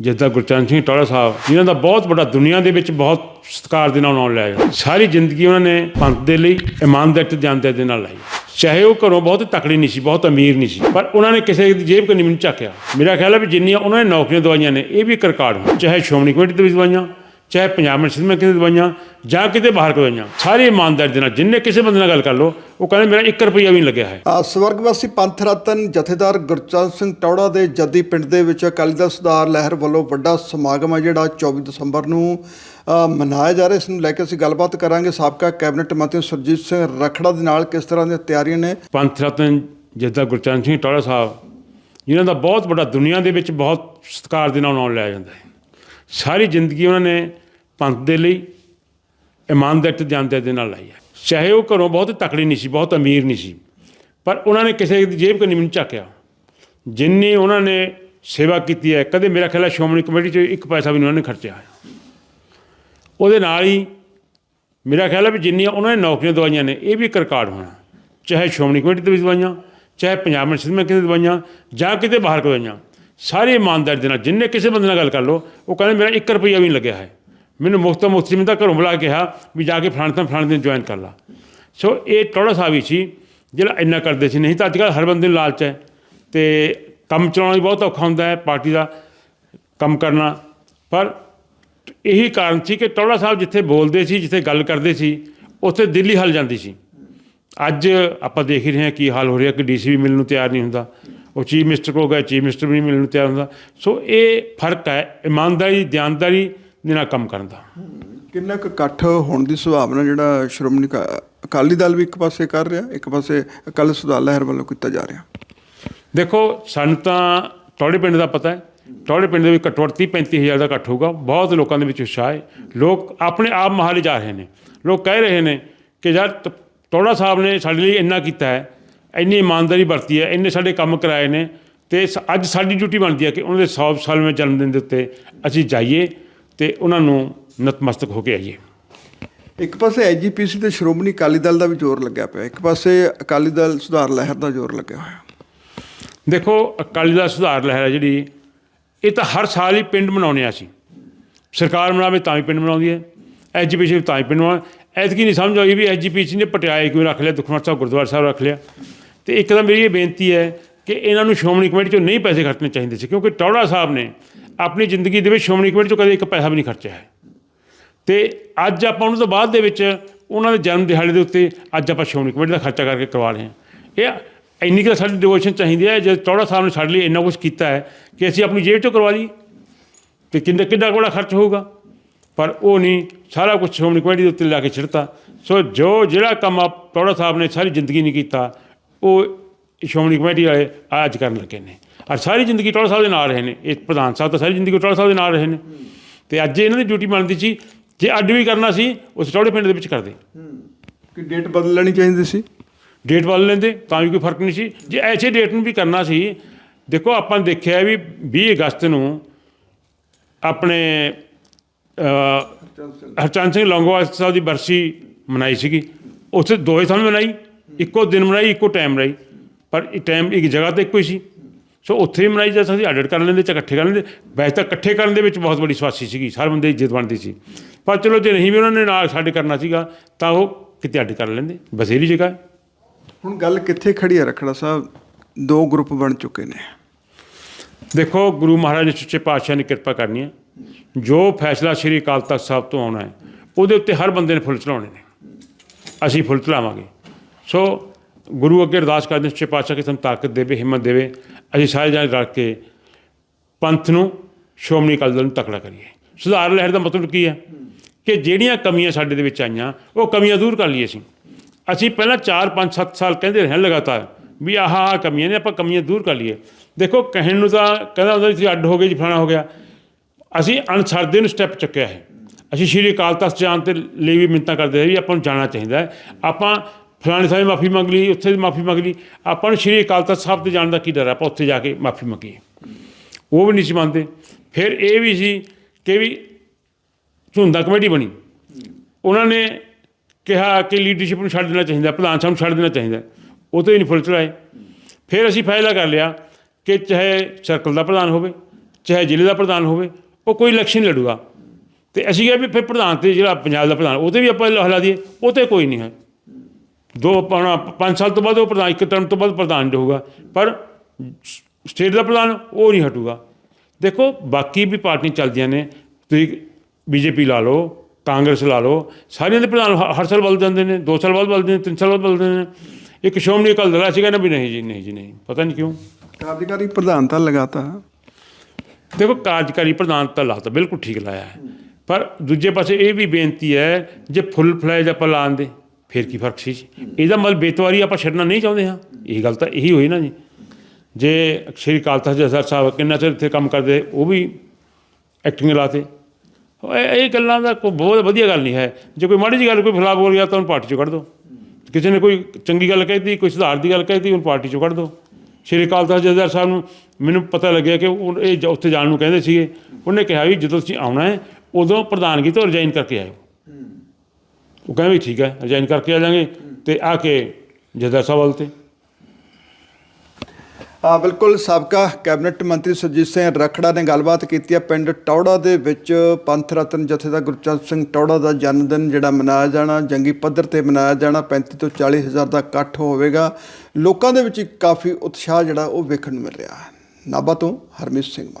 ਜਿੱਦਾਂ ਗੁਰਚਰਨ ਸਿੰਘ ਟੌੜਾ ਸਾਹਿਬ, ਜਿਨ੍ਹਾਂ ਦਾ ਬਹੁਤ ਵੱਡਾ ਦੁਨੀਆ ਦੇ ਵਿੱਚ ਬਹੁਤ ਸਤਿਕਾਰ ਦੇ ਨਾਲ ਨਾਮ ਲਿਆ ਸਾਰੀ ਜ਼ਿੰਦਗੀ ਉਹਨਾਂ ਨੇ ਪੰਥ ਦੇ ਲਈ, ਇਮਾਨਦਾਰੀ ਤੇ ਜਾਂਦੇ ਦੇ ਨਾਲ ਲਾਈ। ਚਾਹੇ ਉਹ ਘਰੋਂ ਬਹੁਤ ਤਕੜੀ ਨਹੀਂ ਸੀ, ਬਹੁਤ ਅਮੀਰ ਨਹੀਂ ਸੀ, ਪਰ ਉਹਨਾਂ ਨੇ ਕਿਸੇ ਦੀ ਜੇਬ ਕਨੀ ਨਹੀਂ ਝਾਕਿਆ। ਮੇਰਾ ਖਿਆਲ ਹੈ ਵੀ ਜਿੰਨੀਆਂ ਉਹਨਾਂ ਨੇ ਨੌਕਰੀਆਂ ਦਵਾਈਆਂ ਨੇ, ਇਹ ਵੀ ਇੱਕ ਰਿਕਾਰਡ ਹੈ ਚਾਹੇ ਸ਼੍ਰੋਮਣੀ ਕਮੇਟੀ ਦੇ ਵਿੱਚ ਦਵਾਈਆਂ, ਚਾਹੇ ਪੰਜਾਬ ਮਿਸ਼ਨ ਮੈਂ ਕਿਤੇ ਦਵਾਈਆਂ, ਜਾਂ ਕਿਤੇ ਬਾਹਰ ਦਵਾਈਆਂ। ਸਾਰੀ ਇਮਾਨਦਾਰੀ ਦੇ ਨਾਲ, ਜਿੰਨੇ ਕਿਸੇ ਬੰਦੇ ਨਾਲ ਗੱਲ ਕਰ ਲਓ ਉਹ ਕਹਿੰਦੇ ਮੇਰਾ 1 ਰੁਪਈਆ ਵੀ ਨਹੀਂ ਲੱਗਿਆ ਹੈ। ਸਵਰਗਵਾਸੀ ਪੰਥ ਰਤਨ ਜਥੇਦਾਰ ਗੁਰਚਰਨ ਸਿੰਘ ਟੌੜਾ ਦੇ ਜੱਦੀ ਪਿੰਡ ਦੇ ਵਿੱਚ ਅਕਾਲੀ ਦਲ ਸੁਧਾਰ ਲਹਿਰ ਵੱਲੋਂ ਵੱਡਾ ਸਮਾਗਮ ਹੈ ਜਿਹੜਾ 24 ਦਸੰਬਰ ਨੂੰ ਮਨਾਇਆ ਜਾ ਰਿਹਾ। ਇਸ ਨੂੰ ਲੈ ਕੇ ਅਸੀਂ ਗੱਲਬਾਤ ਕਰਾਂਗੇ ਸਾਬਕਾ ਕੈਬਨਿਟ ਮੰਤਰੀ ਸੁਰਜੀਤ ਸਿੰਘ ਰਖੜਾ ਦੇ ਨਾਲ ਕਿਸ ਤਰ੍ਹਾਂ ਦੀਆਂ ਤਿਆਰੀਆਂ ਨੇ। ਪੰਥ ਰਤਨ ਜਿੱਦਾਂ ਗੁਰਚਰਨ ਸਿੰਘ ਟੋੜਾ ਸਾਹਿਬ ਜਿਨ੍ਹਾਂ ਦਾ ਬਹੁਤ ਵੱਡਾ ਦੁਨੀਆ ਦੇ ਵਿੱਚ ਬਹੁਤ ਸਤਿਕਾਰ ਦੇ ਨਾਲ ਨਾਮ ਲਿਆ ਜਾਂਦਾ ਹੈ। ਸਾਰੀ ਜ਼ਿੰਦਗੀ ਉਹਨਾਂ ਨੇ ਪੰਥ ਦੇ ਲਈ ਇਮਾਨਦਾਰੀ ਤੇ ਜਾਂਦੇ ਦੇ ਨਾਲ ਲਾਈ ਹੈ। ਚਾਹੇ ਉਹ ਘਰੋਂ ਬਹੁਤ ਤਕੜੀ ਨਹੀਂ ਸੀ, ਬਹੁਤ ਅਮੀਰ ਨਹੀਂ ਸੀ। ਪਰ ਉਹਨਾਂ ਨੇ ਕਿਸੇ ਦੀ ਜੇਬ ਕਨੀ ਨਹੀਂ ਝਾਕਿਆ। ਜਿੰਨੀ ਉਹਨਾਂ ਨੇ ਸੇਵਾ ਕੀਤੀ ਹੈ, ਕਦੇ ਮੇਰਾ ਖਿਆਲ ਹੈ ਸ਼੍ਰੋਮਣੀ ਕਮੇਟੀ 'ਚ ਇੱਕ ਪੈਸਾ ਵੀ ਨਹੀਂ ਉਹਨਾਂ ਨੇ ਖਰਚਿਆ ਉਹਦੇ ਨਾਲ ਹੀ ਮੇਰਾ ਖਿਆਲ ਹੈ ਵੀ ਜਿੰਨੀਆਂ ਉਹਨਾਂ ਨੇ ਨੌਕਰੀਆਂ ਦਵਾਈਆਂ ਨੇ, ਇਹ ਵੀ ਇੱਕ ਰਿਕਾਰਡ ਹੋਣਾ। ਚਾਹੇ ਸ਼੍ਰੋਮਣੀ ਕਮੇਟੀ ਦੇ ਵਿੱਚ ਦਵਾਈਆਂ, ਚਾਹੇ ਪੰਜਾਬ ਮਿਸ਼ਨ ਮੈਂ ਕਿਸੇ ਦਵਾਈਆਂ, ਜਾਂ ਕਿਤੇ ਬਾਹਰ ਦਵਾਈਆਂ। ਸਾਰੀ ਇਮਾਨਦਾਰੀ ਦੇ ਨਾਲ, ਜਿੰਨੇ ਕਿਸੇ ਬੰਦੇ ਨਾਲ ਗੱਲ ਕਰ ਲਓ, ਉਹ ਕਹਿੰਦੇ ਮੇਰਾ 1 ਰੁਪਈਆ ਵੀ ਨਹੀਂ ਲੱਗਿਆ ਹੈ। ਮੈਨੂੰ ਮੁਫਤ ਮੁਫਤ ਸੀ ਮੈਂ ਤਾਂ ਘਰੋਂ ਬੁਲਾ ਕੇ ਕਿਹਾ ਵੀ ਜਾ ਕੇ ਫਲਾਣੇ ਤਾਂ ਫਲਾਣੇ ਦਿਨ ਜੁਆਇਨ ਕਰ ਲਾ। ਸੋ ਇਹ ਟੋੜਾ ਸਾਹਿਬ ਹੀ ਸੀ, ਜਿਹੜਾ ਇੰਨਾ ਕਰਦੇ ਸੀ। ਨਹੀਂ ਤਾਂ ਅੱਜ ਕੱਲ੍ਹ ਹਰ ਬੰਦੇ ਨੂੰ ਲਾਲਚ ਹੈ ਤੇ ਕੰਮ ਚਲਾਉਣਾ ਵੀ ਬਹੁਤ ਔਖਾ ਹੁੰਦਾ ਹੈ, ਪਾਰਟੀ ਦਾ ਕੰਮ ਕਰਨਾ। ਪਰ ਇਹੀ ਕਾਰਨ ਸੀ ਕਿ ਟੋੜਾ ਸਾਹਿਬ ਜਿੱਥੇ ਬੋਲਦੇ ਸੀ, ਜਿੱਥੇ ਗੱਲ ਕਰਦੇ ਸੀ, ਉੱਥੇ ਦਿੱਲੀ ਹਲ ਜਾਂਦੀ ਸੀ। ਅੱਜ ਆਪਾਂ ਦੇਖ ਹੀ ਰਹੇ ਹਾਂ ਕੀ ਹਾਲ ਹੋ ਰਿਹਾ, ਕਿ ਡੀਸੀ ਵੀ ਮਿਲਣ ਨੂੰ ਤਿਆਰ ਨਹੀਂ ਹੁੰਦਾ। ਉਹ ਚੀਫ ਮਿਨਿਸਟਰ ਕੋਲ ਗਏ, ਚੀਫ ਮਿਨਿਸਟਰ ਵੀ ਨਹੀਂ ਮਿਲਣ ਨੂੰ ਤਿਆਰ ਹੁੰਦਾ। ਸੋ ਇਹ ਫ਼ਰਕ ਹੈ, ਇਮਾਨਦਾਰੀ, ਦਿਆਨਦਾਰੀ ਦੇ ਨਾਲ ਕੰਮ ਕਰਨ ਦਾ। ਕਿੰਨਾ ਕੁ ਇਕੱਠ ਹੋਣ ਦੀ ਸੰਭਾਵਨਾ ਜਿਹੜਾ ਸ਼੍ਰੋਮਣੀ ਅਕਾ- ਅਕਾਲੀ ਦਲ ਵੀ ਇੱਕ ਪਾਸੇ ਕਰ ਰਿਹਾ ਇੱਕ ਪਾਸੇ ਅਕਾਲੀ ਸੁਧਾਰ ਲਹਿਰ ਵੱਲੋਂ ਕੀਤਾ ਜਾ ਰਿਹਾ? ਦੇਖੋ ਸਾਨੂੰ ਤਾਂ ਟੋੜੇ ਪਿੰਡ ਦਾ ਪਤਾ ਹੈ। ਟੋੜੇ ਪਿੰਡ ਦੇ ਵਿੱਚ ਘੱਟੋ ਘੱਟ 30 35 ਹਜ਼ਾਰ ਦਾ ਇਕੱਠ ਹੋਊਗਾ। ਬਹੁਤ ਲੋਕਾਂ ਦੇ ਵਿੱਚ ਉਤਸ਼ਾਹ ਹੈ। ਲੋਕ ਆਪਣੇ ਆਪ ਮਹਾਲੀ ਜਾ ਰਹੇ ਨੇ। ਲੋਕ ਕਹਿ ਰਹੇ ਨੇ ਕਿ ਯਾਰ ਟੋੜਾ ਸਾਹਿਬ ਨੇ ਸਾਡੇ ਲਈ ਇੰਨਾ ਕੀਤਾ ਹੈ। ਇੰਨੀ ਇਮਾਨਦਾਰੀ ਵਰਤੀ ਹੈ। ਇੰਨੇ ਸਾਡੇ ਕੰਮ ਕਰਾਏ ਨੇ। ਤੇ ਅੱਜ ਸਾਡੀ ਡਿਊਟੀ ਬਣਦੀ ਹੈ ਕਿ ਉਹਨਾਂ ਦੇ 100 ਸਾਲਵੇਂ ਜਨਮ ਦਿਨ ਦੇ ਉੱਤੇ ਅਸੀਂ ਜਾਈਏ। ਤੇ ਉਹਨਾਂ ਨੂੰ ਨਤਮਸਤਕ ਹੋ ਕੇ ਆਈਏ। ਇੱਕ ਪਾਸੇ ਐਜੀਪੀਸੀ ਤੇ ਸ਼੍ਰੋਮਣੀ ਅਕਾਲੀ ਦਲ ਦਾ ਵੀ ਜ਼ੋਰ ਲੱਗਿਆ ਪਿਆ। ਇੱਕ ਪਾਸੇ ਅਕਾਲੀ ਦਲ ਸੁਧਾਰ ਲਹਿਰ ਦਾ ਜ਼ੋਰ ਲੱਗਿਆ ਹੋਇਆ। ਦੇਖੋ ਅਕਾਲੀ ਦਲ ਸੁਧਾਰ ਲਹਿਰ ਹੈ ਜਿਹੜੀ ਇਹ ਤਾਂ ਹਰ ਸਾਲ ਹੀ ਪਿੰਡ ਮਨਾਉਂਦੇ ਹਾਂ ਅਸੀਂ। ਸਰਕਾਰ ਮਨਾਵੇ ਤਾਂ ਵੀ ਪਿੰਡ ਮਨਾਉਂਦੀ ਹੈ। ਐਜੀਪੀਸੀ ਤਾਂ ਹੀ ਪਿੰਡ ਮਨਾਉਂਦਾ। ਐਤਕੀ ਨਹੀਂ ਸਮਝ ਆਈ ਵੀ ਐਜੀਪੀਸੀ ਨੇ ਪਟਿਆਲੇ ਕਿਉਂ ਰੱਖ ਲਿਆ ਦੁਖਨਵਾਰ ਸਾਹਿਬ ਗੁਰਦੁਆਰਾ ਸਾਹਿਬ ਰੱਖ ਲਿਆ। ਤੇ ਇੱਕ ਤਾਂ ਮੇਰੀ ਇਹ ਬੇਨਤੀ ਹੈ ਕਿ ਇਹਨਾਂ ਨੂੰ ਸ਼੍ਰੋਮਣੀ ਕਮੇਟੀ ਚੋਂ ਨਹੀਂ ਪੈਸੇ ਖਰਚਣੇ ਚਾਹੀਦੇ ਸੀ ਕਿਉਂਕਿ ਟੌੜਾ ਸਾਹਿਬ ਨੇ ਆਪਣੀ ਜ਼ਿੰਦਗੀ ਦੇ ਵਿੱਚ ਸ਼੍ਰੋਮਣੀ ਕਮੇਟੀ ਚੋਂ ਕਦੇ ਇੱਕ ਪੈਸਾ ਵੀ ਨਹੀਂ ਖਰਚਿਆ ਹੈ। ਤੇ ਅੱਜ ਆਪਾਂ ਉਹਨਾਂ ਤੋਂ ਬਾਅਦ ਦੇ ਵਿੱਚ ਉਹਨਾਂ ਦੇ ਜਨਮ ਦਿਹਾੜੇ ਦੇ ਉੱਤੇ ਅੱਜ ਆਪਾਂ ਸ਼੍ਰੋਮਣੀ ਕਮੇਟੀ ਦਾ ਖਰਚਾ ਕਰਕੇ ਕਰਵਾ ਰਹੇ ਹਾਂ। ਇਹ ਇੰਨੀ ਕੁ ਸਾਡੀ ਡਿਵੋਸ਼ਨ ਚਾਹੀਦੀ ਹੈ, ਜੇ ਚੌੜਾ ਸਾਹਿਬ ਨੇ ਸਾਡੇ ਲਈ ਇੰਨਾ ਕੁਝ ਕੀਤਾ ਹੈ ਕਿ ਅਸੀਂ ਆਪਣੀ ਜੇਬ ਚੋਂ ਕਰਵਾ ਲਈ ਤੇ ਕਿੰਨਾ ਕਿੰਨਾ ਕੋੜਾ ਖਰਚ ਹੋਊਗਾ? ਪਰ ਉਹ ਨਹੀਂ, ਸਾਰਾ ਕੁਝ ਸ਼੍ਰੋਮਣੀ ਕਮੇਟੀ ਦੇ ਉੱਤੇ ਲਾ ਕੇ ਛਿੜਤਾ। ਸੋ ਜੋ ਜਿਹੜਾ ਕੰਮ ਆਪ ਚੌੜਾ ਸਾਹਿਬ ਨੇ ਸਾਰੀ ਜ਼ਿੰਦਗੀ ਨਹੀਂ ਕੀਤਾ, ਉਹ ਸ਼੍ਰੋਮਣੀ ਕਮੇਟੀ ਵਾਲੇ ਅੱਜ ਕਰਨ ਲੱਗੇ ਨੇ। ਔਰ ਸਾਰੀ ਜ਼ਿੰਦਗੀ ਟੌੜਾ ਸਾਹਿਬ ਦੇ ਨਾਲ ਰਹੇ ਨੇ ਇਹ ਪ੍ਰਧਾਨ ਸਾਹਿਬ ਤਾਂ ਸਾਰੀ ਜ਼ਿੰਦਗੀ ਟੌੜਾ ਸਾਹਿਬ ਦੇ ਨਾਲ ਰਹੇ ਨੇ। ਤੇ ਅੱਜ ਇਹਨਾਂ ਦੀ ਡਿਊਟੀ ਬਣਦੀ ਸੀ ਜੇ ਅੱਡ ਵੀ ਕਰਨਾ ਸੀ ਉਸ ਟੌੜੇ ਪਿੰਡ ਦੇ ਵਿੱਚ ਕਰਦੇ। ਕਿ ਡੇਟ ਬਦਲ ਲੈਣੀ ਚਾਹੀਦੀ ਸੀ? ਡੇਟ ਬਦਲ ਲੈਂਦੇ ਤਾਂ ਵੀ ਕੋਈ ਫ਼ਰਕ ਨਹੀਂ ਸੀ। ਜੇ ਐਸੇ ਡੇਟ ਨੂੰ ਵੀ ਕਰਨਾ ਸੀ ਦੇਖੋ ਆਪਾਂ ਨੇ ਦੇਖਿਆ ਵੀ 20 ਅਗਸਤ ਨੂੰ ਆਪਣੇ ਹਰਚੰਦ ਸਿੰਘ। ਲੌਂਗੋਵਾਲ ਸਾਹਿਬ ਦੀ ਬਰਸੀ ਮਨਾਈ ਸੀਗੀ। ਉੱਥੇ ਦੋਏ ਥਾਂ ਮਨਾਈ ਇੱਕੋ ਦਿਨ ਮਨਾਈ ਇੱਕੋ ਟਾਈਮ ਮਨਾਈ। ਪਰ ਇਹ ਟਾਈਮ ਇੱਕ ਜਗ੍ਹਾ ਤੇ ਇੱਕੋ ਹੀ ਸੀ। ਸੋ ਉੱਥੇ ਹੀ ਮਨਾਈ ਜਾ ਸਕਦੀ ਅੱਡ ਕਰ ਲੈਂਦੇ ਚਾਹੇ ਇਕੱਠੇ ਕਰ ਲੈਂਦੇ। ਵੈਸੇ ਤਾਂ ਇਕੱਠੇ ਕਰਨ ਦੇ ਵਿੱਚ ਬਹੁਤ ਬੜੀ ਸਵਾਸੀ ਸੀਗੀ ਸਾਰੇ ਬੰਦੇ ਦੀ ਇੱਜ਼ਤ ਬਣਦੀ ਸੀ। ਪਰ ਚਲੋ ਜੇ ਨਹੀਂ ਵੀ ਉਹਨਾਂ ਨੇ ਨਾਲ ਸਾਡੇ ਕਰਨਾ ਸੀਗਾ ਤਾਂ ਉਹ ਕਿਤੇ ਅੱਡ ਕਰ ਲੈਂਦੇ ਬਸੇਰੀ ਜਗ੍ਹਾ ਹੁਣ ਗੱਲ ਕਿੱਥੇ ਖੜੀ ਹੈ ਰਖੜਾ ਸਾਹਿਬ? ਦੋ ਗਰੁੱਪ ਬਣ ਚੁੱਕੇ ਨੇ। ਦੇਖੋ ਗੁਰੂ ਮਹਾਰਾਜ ਨੇ ਸੱਚੇ ਪਾਤਸ਼ਾਹ ਨੇ ਕਿਰਪਾ ਕਰਨੀ ਹੈ। ਜੋ ਫੈਸਲਾ ਸ੍ਰੀ ਅਕਾਲ ਤਖਤ ਸਾਹਿਬ ਤੋਂ ਆਉਣਾ ਹੈ ਉਹਦੇ ਉੱਤੇ ਹਰ ਬੰਦੇ ਨੇ ਫੁੱਲ ਚੜਾਉਣੇ ਨੇ। ਅਸੀਂ ਫੁੱਲ ਚੜਾਵਾਂਗੇ ਸੋ ਗੁਰੂ ਅੱਗੇ ਅਰਦਾਸ ਕਰਦੇ ਸੱਚੇ ਪਾਤਸ਼ਾਹ ਕਿ ਸਾਨੂੰ ਤਾਕਤ ਦੇਵੇ ਹਿੰਮਤ ਦੇਵੇ। ਅਸੀਂ ਸਾਰੇ ਜਣੇ ਰਲ ਕੇ ਪੰਥ ਨੂੰ ਸ਼੍ਰੋਮਣੀ ਅਕਾਲੀ ਦਲ ਨੂੰ ਤਕੜਾ ਕਰੀਏ। ਸੁਧਾਰ ਲਹਿਰ ਦਾ ਮਤਲਬ ਕੀ ਹੈ? ਕਿ ਜਿਹੜੀਆਂ ਕਮੀਆਂ ਸਾਡੇ ਦੇ ਵਿੱਚ ਆਈਆਂ, ਉਹ ਕਮੀਆਂ ਦੂਰ ਕਰ ਲਈਏ ਅਸੀਂ। ਅਸੀਂ ਪਹਿਲਾਂ 4 5 7 ਸਾਲ ਕਹਿੰਦੇ ਰਹੇ ਹਾਂ ਲਗਾਤਾਰ ਵੀ ਆਹ ਆਹ ਕਮੀਆਂ ਨੇ, ਆਪਾਂ ਕਮੀਆਂ ਦੂਰ ਕਰ ਲਈਏ। ਦੇਖੋ, ਕਹਿਣ ਨੂੰ ਤਾਂ ਕਹਿੰਦਾ ਹੁੰਦਾ ਤੁਸੀਂ ਅੱਡ ਹੋ ਗਏ ਜੀ, ਫਲਾਣਾ ਹੋ ਗਿਆ। ਅਸੀਂ ਅਣਸਰਦੇ ਨੂੰ ਸਟੈਪ ਚੱਕਿਆ ਹੈ। ਅਸੀਂ ਸ਼੍ਰੀ ਅਕਾਲ ਤਖਤ ਜਾਣ ਤੇ ਲਈ ਵੀ ਮਿੰਤਾਂ ਕਰਦੇ ਰਹੇ ਵੀ ਆਪਾਂ ਨੂੰ ਜਾਣਾ ਚਾਹੀਦਾ ਆਪਾਂ ਫਲਾਣੇ ਥਾਂ ਮਾਫੀ ਮੰਗ ਲਈ, ਉੱਥੇ ਮਾਫੀ ਮੰਗ ਲਈ। ਆਪਾਂ ਨੂੰ ਸ਼੍ਰੀ ਅਕਾਲ ਤਖਤ ਸਾਹਿਬ ਤੇ ਜਾਣ ਦਾ ਕੀ ਡਰ ਹੈ? ਆਪਾਂ ਉੱਥੇ ਜਾ ਕੇ ਮਾਫੀ ਮੰਗੀਏ। ਉਹ ਵੀ ਨਹੀਂ ਸੀ ਮੰਨਦੇ। ਫਿਰ ਇਹ ਵੀ ਸੀ ਕਿ ਵੀ ਝੁੰਦਾ ਕਮੇਟੀ ਬਣੀ। ਉਹਨਾਂ ਨੇ ਕਿਹਾ ਕਿ ਲੀਡਰਸ਼ਿਪ ਨੂੰ ਛੱਡ ਦੇਣਾ ਚਾਹੀਦਾ, ਪ੍ਰਧਾਨ ਸਾਹਿਬ ਨੂੰ ਛੱਡ ਦੇਣਾ ਚਾਹੀਦਾ। ਉਹ ਤੋਂ ਹੀ ਨਹੀਂ ਫੁੱਲ ਚੜਾਏ ਫਿਰ ਅਸੀਂ ਫੈਸਲਾ ਕਰ ਲਿਆ ਕਿ ਚਾਹੇ ਸਰਕਲ ਦਾ ਪ੍ਰਧਾਨ ਹੋਵੇ, ਚਾਹੇ ਜ਼ਿਲ੍ਹੇ ਦਾ ਪ੍ਰਧਾਨ ਹੋਵੇ, ਉਹ ਕੋਈ ਇਲੈਕਸ਼ਨ ਨਹੀਂ ਲੜੂਗਾ। ਤੇ ਅਸੀਂ ਕਿਹਾ ਵੀ ਫਿਰ ਪ੍ਰਧਾਨ ਤੇ ਜਿਹੜਾ ਪੰਜਾਬ ਦਾ ਪ੍ਰਧਾਨ, ਉਹ ਤੇ ਵੀ ਆਪਾਂ ਹਲਾ ਦਈਏ। ਉਹ ਤੇ ਕੋਈ ਨਹੀਂ ਹੈ। ਦੋ ਪਾਉਣਾ ਪੰਜ ਸਾਲ ਤੋਂ ਬਾਅਦ ਉਹ ਪ੍ਰਧਾਨ ਇੱਕ ਟਰਮ ਤੋਂ ਬਾਅਦ ਪ੍ਰਧਾਨ ਰਹੂਗਾ ਪਰ ਸਟੇਟ ਦਾ ਪ੍ਰਧਾਨ ਉਹ ਨਹੀਂ ਹਟੂਗਾ। ਦੇਖੋ ਬਾਕੀ ਵੀ ਪਾਰਟੀਆਂ ਚੱਲਦੀਆਂ ਨੇ ਤੁਸੀਂ ਬੀਜੇਪੀ ਲਾ ਲਓ ਕਾਂਗਰਸ ਲਾ ਲਓ ਸਾਰਿਆਂ ਦੇ ਪ੍ਰਧਾਨ ਹਰ ਸਾਲ ਬਦਲ ਜਾਂਦੇ ਨੇ ਦੋ ਸਾਲ ਬਾਅਦ ਬਦਲਦੇ ਨੇ ਤਿੰਨ ਸਾਲ ਬਾਅਦ ਬਦਲਦੇ ਨੇ। ਇੱਕ ਸ਼੍ਰੋਮਣੀ ਅਕਾਲੀ ਦਲ ਸੀਗਾ ਨਾ ਵੀ ਨਹੀਂ ਜੀ ਨਹੀਂ ਜੀ ਨਹੀਂ ਪਤਾ ਨਹੀਂ ਕਿਉਂ। ਕਾਰਜਕਾਰੀ ਪ੍ਰਧਾਨਤਾ ਲਗਾਤਾ ਦੇਖੋ ਕਾਰਜਕਾਰੀ ਪ੍ਰਧਾਨ ਤਾਂ ਲਾਤਾ ਬਿਲਕੁਲ ਠੀਕ ਲਾਇਆ ਹੈ। ਪਰ ਦੂਜੇ ਪਾਸੇ ਇਹ ਵੀ ਬੇਨਤੀ ਹੈ ਜੇ ਫੁੱਲ ਫਲੈਜ ਆਪਾਂ ਲਾਣ ਦੇ ਫਿਰ ਕੀ ਫ਼ਰਕ ਸੀ ਜੀ? ਇਹਦਾ ਮਤਲਬ ਬੇਤਵਾਰੀ ਆਪਾਂ ਛੱਡਣਾ ਨਹੀਂ ਚਾਹੁੰਦੇ ਹਾਂ। ਇਹ ਗੱਲ ਤਾਂ ਇਹੀ ਹੋਈ ਨਾ ਜੀ। ਜੇ ਸ਼੍ਰੀ ਅਕਾਲ ਤਖਤ ਜਥੇਦਾਰ ਸਾਹਿਬ ਕਿੰਨਾ ਚਿਰ ਇੱਥੇ ਕੰਮ ਕਰਦੇ, ਉਹ ਵੀ ਐਕਟਿੰਗ ਲਾਤੇ। ਇਹ ਗੱਲਾਂ ਦਾ ਕੋਈ ਬਹੁਤ ਵਧੀਆ ਗੱਲ ਨਹੀਂ ਹੈ। ਜੇ ਕੋਈ ਮਾੜੀ ਜਿਹੀ ਗੱਲ ਕੋਈ ਖਿਲਾਫ ਬੋਲ ਗਿਆ ਤਾਂ ਉਹਨੂੰ ਪਾਰਟੀ ਚੋਂ ਕੱਢ ਦਿਓ ਕਿਸੇ ਨੇ ਕੋਈ ਚੰਗੀ ਗੱਲ ਕਹਿਤੀ ਕੋਈ ਸੁਧਾਰ ਦੀ ਗੱਲ ਕਹਿਤੀ ਉਹਨੂੰ ਪਾਰਟੀ ਚੋਂ ਕੱਢ ਦਿਓ ਸ਼੍ਰੀ ਅਕਾਲ ਤਖਤ ਜਥੇਦਾਰ ਸਾਹਿਬ ਨੂੰ ਮੈਨੂੰ ਪਤਾ ਲੱਗਿਆ ਕਿ ਉਹ, ਇਹ ਜ- ਉੱਥੇ ਜਾਣ ਨੂੰ ਕਹਿੰਦੇ ਸੀਗੇ। ਉਹਨੇ ਕਿਹਾ ਵੀ ਜਦੋਂ ਤੁਸੀਂ ਆਉਣਾ ਹੈ, ਉਦੋਂ ਪ੍ਰਧਾਨਗੀ ਤੋਂ ਰਿਜ਼ਾਈਨ ਕਰਕੇ ਆਇਓ। ਉਹ ਕਹਿੰਦੇ ਵੀ ਠੀਕ ਹੈ ਰਿਜ਼ਾਈਨ ਕਰਕੇ ਆ ਜਾਾਂਗੇ ਤੇ ਆ ਕੇ ਜਥੇਦਾਰ ਸਾਹਿਬ ਵੱਲ ਤੇ। ਆ ਬਿਲਕੁਲ, ਸਾਬਕਾ ਕੈਬਨਿਟ ਮੰਤਰੀ ਸੁਰਜੀਤ ਸਿੰਘ ਰਖੜਾ ਨੇ ਗੱਲਬਾਤ ਕੀਤੀ ਹੈ ਪਿੰਡ ਟੌੜਾ ਦੇ ਵਿੱਚ। ਪੰਥ ਰਤਨ ਜਥੇਦਾਰ ਗੁਰਚਰਨ ਸਿੰਘ ਟੌੜਾ ਦਾ ਜਨਮ ਦਿਨ ਜਿਹੜਾ ਮਨਾਇਆ ਜਾਣਾ, ਜੰਗੀ ਪੱਧਰ ਤੇ ਮਨਾਇਆ ਜਾਣਾ 35 ਤੋਂ 40 ਹਜ਼ਾਰ ਦਾ ਇਕੱਠ ਹੋਵੇਗਾ। ਲੋਕਾਂ ਦੇ ਵਿੱਚ ਕਾਫੀ ਉਤਸ਼ਾਹ ਜਿਹੜਾ ਉਹ ਵੇਖਣ ਨੂੰ ਮਿਲ ਰਿਹਾ ਹੈ। ਨਾਭਾ ਤੋਂ ਹਰਮੀਤ ਸਿੰਘ ਮਾਨ।